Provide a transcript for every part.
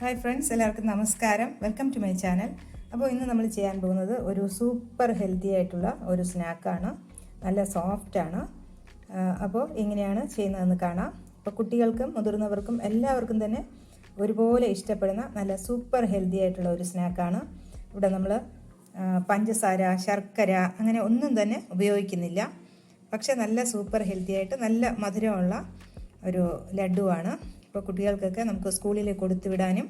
Hi friends എല്ലാവർക്കും നമസ്കാരം. Welcome to my channel അപ്പോൾ ഇന്ന് നമ്മൾ ചെയ്യാൻ പോകുന്നത് ഒരു സൂപ്പർ ഹെൽത്തി ആയിട്ടുള്ള ഒരു സ്നാക്കാണ് നല്ല സോഫ്റ്റാണ് അപ്പോൾ എങ്ങനെയാണ് ചെയ്യുന്നതെന്ന് കാണാം. അപ്പോൾ കുട്ടികൾക്കും മുതിർന്നവർക്കും എല്ലാവർക്കും തന്നെ ഒരുപോലെ ഇഷ്ടപ്പെടുന്ന നല്ല സൂപ്പർ ഹെൽത്തി ആയിട്ടുള്ള ഒരു സ്നാക്കാണ് ഇവിടെ നമ്മൾ പഞ്ചസാര ശർക്കര അങ്ങനെ ഒന്നും തന്നെ ഉപയോഗിക്കുന്നില്ല. പക്ഷേ നല്ല സൂപ്പർ ഹെൽത്തി ആയിട്ട് നല്ല മധുരമുള്ള ഒരു ലഡുവാണ്. ഇപ്പോൾ കുട്ടികൾക്കൊക്കെ നമുക്ക് സ്കൂളിൽ കൊടുത്തു വിടാനും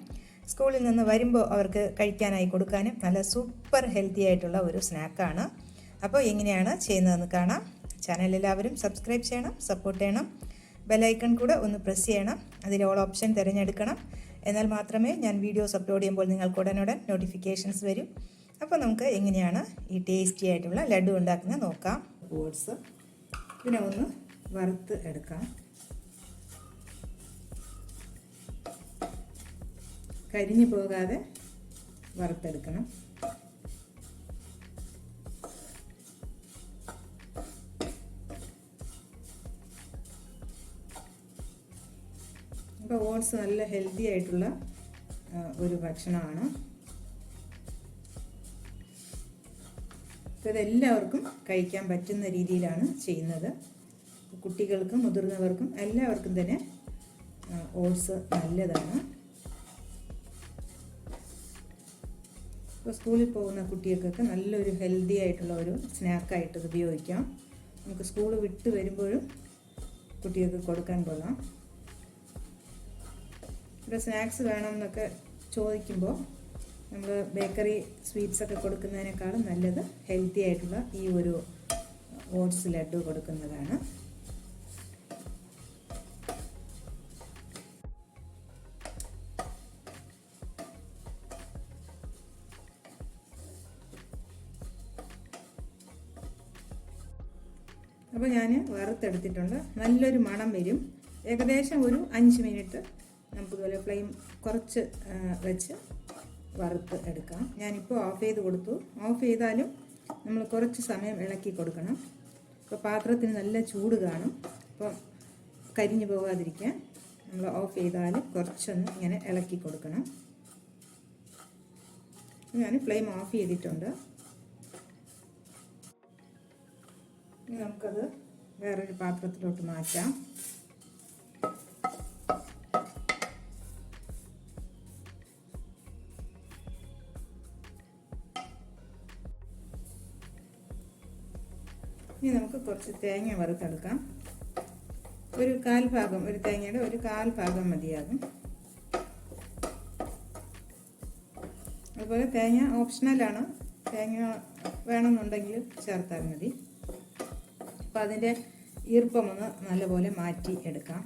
സ്കൂളിൽ നിന്ന് വരുമ്പോൾ അവർക്ക് കഴിക്കാനായി കൊടുക്കാനും നല്ല സൂപ്പർ ഹെൽത്തി ആയിട്ടുള്ള ഒരു സ്നാക്കാണ്. അപ്പോൾ എങ്ങനെയാണ് ചെയ്യുന്നതെന്ന് കാണാം. ചാനൽ എല്ലാവരും സബ്സ്ക്രൈബ് ചെയ്യണം സപ്പോർട്ട് ചെയ്യണം. ബെലൈക്കൺ കൂടെ ഒന്ന് പ്രസ് ചെയ്യണം. അതിൽ ഓൾ ഓപ്ഷൻ തിരഞ്ഞെടുക്കണം. എന്നാൽ മാത്രമേ ഞാൻ വീഡിയോസ് അപ്ലോഡ് ചെയ്യുമ്പോൾ നിങ്ങൾക്ക് ഉടനുടൻ നോട്ടിഫിക്കേഷൻസ് വരും. അപ്പോൾ നമുക്ക് എങ്ങനെയാണ് ഈ ടേസ്റ്റി ആയിട്ടുള്ള ലഡു ഉണ്ടാക്കുന്നത് നോക്കാം. ഓട്സ് പിന്നെ ഒന്ന് വറുത്ത് എടുക്കാം. കരിഞ്ഞു പോകാതെ വറുത്തെടുക്കണം. അപ്പോൾ ഓട്സ് നല്ല ഹെൽത്തി ആയിട്ടുള്ള ഒരു ഭക്ഷണമാണ്. അപ്പോൾ ഇതെല്ലാവർക്കും കഴിക്കാൻ പറ്റുന്ന രീതിയിലാണ് ചെയ്യുന്നത്. കുട്ടികൾക്കും മുതിർന്നവർക്കും എല്ലാവർക്കും തന്നെ ഓട്സ് നല്ലതാണ്. ഇപ്പോൾ സ്കൂളിൽ പോകുന്ന കുട്ടികൾക്കൊക്കെ നല്ലൊരു ഹെൽത്തി ആയിട്ടുള്ള ഒരു സ്നാക്കായിട്ട് ഇത് ഉപയോഗിക്കാം. നമുക്ക് സ്കൂൾ വിട്ട് വരുമ്പോഴും കുട്ടികൾക്ക് കൊടുക്കാൻ കൊള്ളാം ഇപ്പോൾ സ്നാക്സ് വേണം എന്നൊക്കെ ചോദിക്കുമ്പോൾ നമ്മൾ ബേക്കറി സ്വീറ്റ്സ് ഒക്കെ കൊടുക്കുന്നതിനേക്കാളും നല്ലത് ഹെൽത്തി ആയിട്ടുള്ള ഈ ഒരു ഓട്സ് ലഡു കൊടുക്കുന്നതാണ്. അപ്പോൾ ഞാൻ വറുത്തെടുത്തിട്ടുണ്ട്. നല്ലൊരു മണം വരും. ഏകദേശം ഒരു അഞ്ച് മിനിറ്റ് നമുക്കിതുപോലെ ഫ്ലെയിം കുറച്ച് വെച്ച് വറുത്ത് എടുക്കാം. ഞാനിപ്പോൾ ഓഫ് ചെയ്ത് കൊടുത്തു. ഓഫ് ചെയ്താലും നമ്മൾ കുറച്ച് സമയം ഇളക്കി കൊടുക്കണം. ഇപ്പോൾ പാത്രത്തിന് നല്ല ചൂട് കാണും. അപ്പോൾ കരിഞ്ഞു പോകാതിരിക്കാൻ നമ്മൾ ഓഫ് ചെയ്താലും കുറച്ചൊന്ന് ഇങ്ങനെ ഇളക്കി കൊടുക്കണം. ഞാൻ ഫ്ലെയിം ഓഫ് ചെയ്തിട്ടുണ്ട്. നമുക്കത് വേറൊരു പാത്രത്തിലോട്ട് മാറ്റാം. ഇനി നമുക്ക് കുറച്ച് തേങ്ങ വറുത്തെടുക്കാം. ഒരു കാൽ ഭാഗം ഒരു തേങ്ങയുടെ ഒരു കാൽ ഭാഗം മതിയാകും. അതുപോലെ തേങ്ങ ഓപ്ഷണലാണ് തേങ്ങ വേണമെന്നുണ്ടെങ്കിൽ ചേർത്താൽ മതി. അപ്പോൾ അതിന്റെ ഈർപ്പമൊന്ന് നല്ലപോലെ മാറ്റി എടുക്കാം.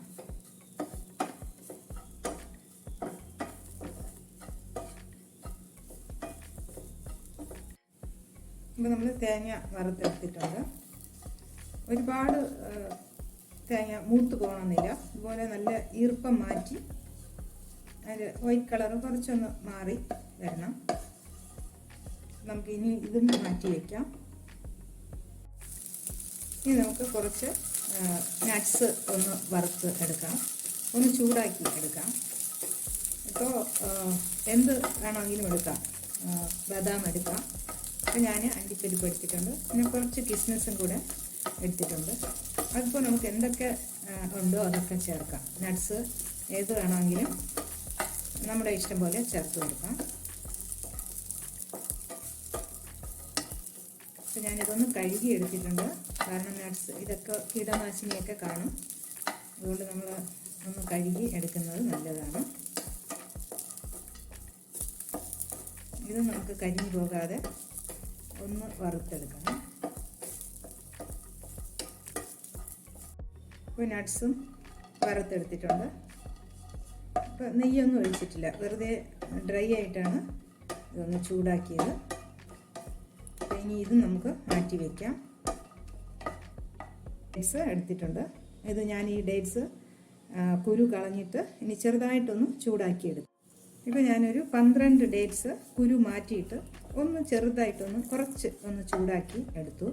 ഇപ്പോൾ നമ്മൾ തേങ്ങ വറുത്തെടുത്തിട്ടുണ്ട്. ഒരുപാട് തേങ്ങ മൂത്ത് പോകണമെന്നില്ല. ഇതുപോലെ നല്ല ഈർപ്പം മാറ്റി അതിന്റെ വൈറ്റ് കളർ കുറച്ചൊന്ന് മാറി വരണം. നമുക്ക് ഇനി ഇതും മാറ്റി വയ്ക്കാം ഇനി നമുക്ക് കുറച്ച് നട്ട്സ് ഒന്ന് വറുത്ത് എടുക്കാം. ഒന്ന് ചൂടാക്കി എടുക്കാം. ഇപ്പോൾ എന്ത് വേണമെങ്കിലും എടുക്കാം. ബദാം എടുക്കാം. അപ്പോൾ ഞാൻ അണ്ടിപ്പരിപ്പ് എടുത്തിട്ടുണ്ട്. പിന്നെ കുറച്ച് കിസ്മിസും കൂടെ എടുത്തിട്ടുണ്ട്. അതിപ്പോൾ നമുക്ക് എന്തൊക്കെ ഉണ്ടോ അതൊക്കെ ചേർക്കാം. നട്ട്സ് ഏത് വേണമെങ്കിലും നമ്മുടെ ഇഷ്ടം പോലെ ചേർത്ത് കൊടുക്കാം. അപ്പോൾ ഞാനിതൊന്ന് കഴുകി എടുത്തിട്ടുണ്ട്. കാരണം നട്ട്സ് ഇതൊക്കെ കീടനാശിനിയൊക്കെ കാണും. അതുകൊണ്ട് നമ്മൾ ഒന്ന് കഴുകി എടുക്കുന്നത് നല്ലതാണ്. ഇത് നമുക്ക് കരിഞ്ഞു പോകാതെ ഒന്ന് വറുത്തെടുക്കണം. ഇപ്പോൾ നട്ട്സും വറുത്തെടുത്തിട്ടുണ്ട്. ഇപ്പോൾ നെയ്യൊന്നും ഒഴിച്ചിട്ടില്ല. വെറുതെ ഡ്രൈ ആയിട്ടാണ് ഇതൊന്ന് ചൂടാക്കിയത്. ഇനി ഇത് നമുക്ക് മാറ്റി വയ്ക്കാം ഡേറ്റ്സ് എടുത്തിട്ടുണ്ട്. ഇത് ഞാൻ ഈ ഡേറ്റ്സ് കുരു കളഞ്ഞിട്ട് ഇനി ചെറുതായിട്ടൊന്ന് ചൂടാക്കിയെടുക്കും. ഇപ്പോൾ ഞാനൊരു പന്ത്രണ്ട് ഡേറ്റ്സ് കുരു മാറ്റിയിട്ട് ഒന്ന് ചെറുതായിട്ടൊന്ന് കുറച്ച് ഒന്ന് ചൂടാക്കി എടുത്തു.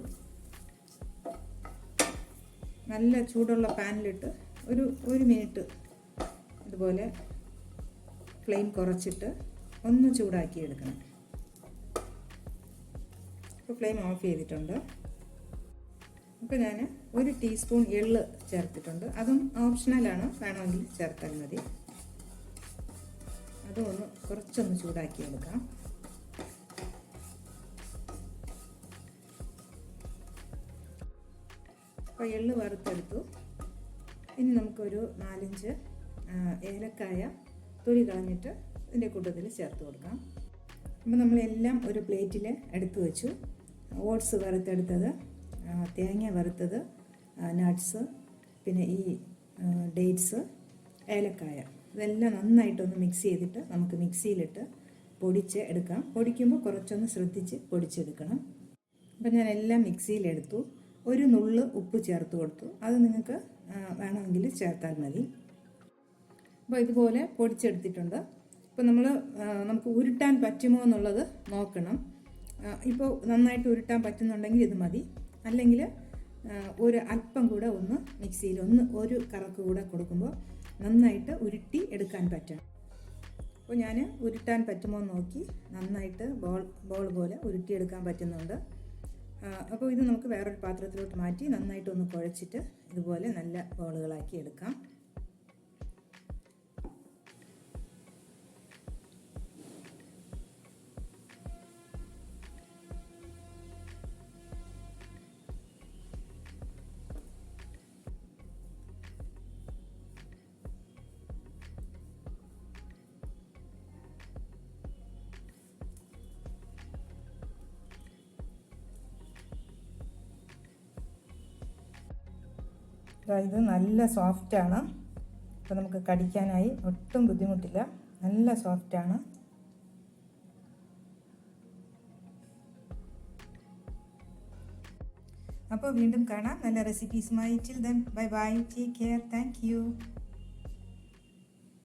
നല്ല ചൂടുള്ള പാനിലിട്ട് ഒരു ഒരു മിനിറ്റ് ഇതുപോലെ ഫ്ലെയിം കുറച്ചിട്ട് ഒന്ന് ചൂടാക്കി എടുക്കണം ഇപ്പോൾ ഫ്ലെയിം ഓഫ് ചെയ്തിട്ടുണ്ട്. അപ്പോൾ ഞാൻ ഒരു ടീസ്പൂൺ എള്ള് ചേർത്തിട്ടുണ്ട്. അതും ഓപ്ഷണലാണ്. വേണമെങ്കിൽ ചേർത്താൽ മതി. അതും ഒന്ന് കുറച്ചൊന്ന് ചൂടാക്കി എടുക്കാം അപ്പോൾ എള്ള് വറുത്തെടുത്തു. ഇനി നമുക്കൊരു നാലഞ്ച് ഏലക്കായ തൊലി കളഞ്ഞിട്ട് ഇതിന്റെ കൂട്ടത്തിൽ ചേർത്ത് കൊടുക്കാം. അപ്പോൾ നമ്മളെല്ലാം ഒരു പ്ലേറ്റിൽ എടുത്തു വെച്ചു. ഓട്സ് വറുത്തെടുത്തത്. തേങ്ങ വറുത്തത് നട്ട്സ് പിന്നെ ഈ ഡേറ്റ്സ് ഏലക്കായ ഇതെല്ലാം നന്നായിട്ടൊന്ന് മിക്സ് ചെയ്തിട്ട് നമുക്ക് മിക്സിയിലിട്ട് പൊടിച്ച് എടുക്കാം. പൊടിക്കുമ്പോൾ കുറച്ചൊന്ന് ശ്രദ്ധിച്ച് പൊടിച്ചെടുക്കണം. അപ്പം ഞാൻ എല്ലാം മിക്സിയിലെടുത്തു. ഒരു നുള്ള് ഉപ്പ് ചേർത്ത് കൊടുത്തു. അത് നിങ്ങൾക്ക് വേണമെങ്കിൽ ചേർത്താൽ മതി. അപ്പോൾ ഇതുപോലെ പൊടിച്ചെടുത്തിട്ടുണ്ട്. ഇപ്പോൾ നമ്മൾ നമുക്ക് ഉരുട്ടാൻ പറ്റുമോ എന്നുള്ളത് നോക്കണം. ഇപ്പോൾ നന്നായിട്ട് ഉരുട്ടാൻ പറ്റുന്നുണ്ടെങ്കിൽ ഇത് മതി. അല്ലെങ്കിൽ ഒരു അല്പം കൂടെ ഒന്ന് മിക്സിയിൽ ഒന്ന് ഒരു കറക്ക് കൂടെ കൊടുക്കുമ്പോൾ നന്നായിട്ട് ഉരുട്ടി എടുക്കാൻ പറ്റണം അപ്പോൾ ഞാൻ ഉരുട്ടാൻ പറ്റുമോ എന്ന് നോക്കി നന്നായിട്ട് ബോൾ ബോൾ പോലെ ഉരുട്ടിയെടുക്കാൻ പറ്റുന്നുണ്ട്. അപ്പോൾ ഇത് നമുക്ക് വേറൊരു പാത്രത്തിലോട്ട് മാറ്റി നന്നായിട്ടൊന്ന് കുഴച്ചിട്ട് ഇതുപോലെ നല്ല ബോളുകളാക്കി എടുക്കാം. ഇത് നല്ല സോഫ്റ്റാണ് അപ്പോൾ നമുക്ക് കടിക്കാനായി ഒട്ടും ബുദ്ധിമുട്ടില്ല. നല്ല സോഫ്റ്റാണ് അപ്പോൾ വീണ്ടും കാണാം. നല്ല റെസിപ്പീസുമായി till then bye bye take care thank you